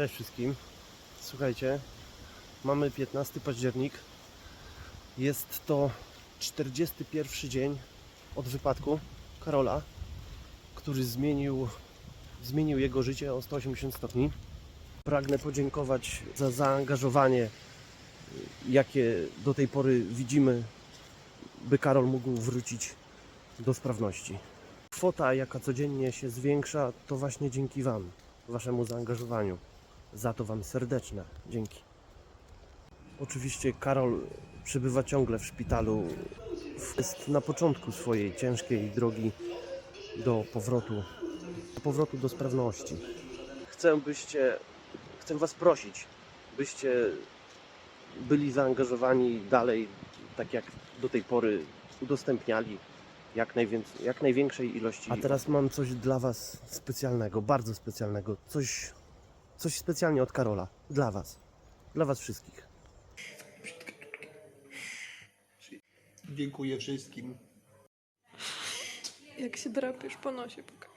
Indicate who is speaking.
Speaker 1: Cześć wszystkim. Słuchajcie, mamy 15 październik. Jest to 41 dzień od wypadku Karola, który zmienił, zmienił jego życie o 180 stopni. Pragnę podziękować za zaangażowanie, jakie do tej pory widzimy, by Karol mógł wrócić do sprawności. Kwota, jaka codziennie się zwiększa, to właśnie dzięki Wam, Waszemu zaangażowaniu. Za to Wam serdeczne dzięki. Oczywiście Karol przebywa ciągle w szpitalu. Jest na początku swojej ciężkiej drogi do powrotu, do powrotu do sprawności. Chcę, byście, chcę Was prosić, byście byli zaangażowani dalej, tak jak do tej pory udostępniali jak, jak największej ilości. A teraz mam coś dla Was specjalnego, bardzo specjalnego. Coś, coś specjalnie od Karola. Dla Was. Dla Was wszystkich.
Speaker 2: Dziękuję wszystkim.
Speaker 3: Jak się drapiesz po nosie, pokaż.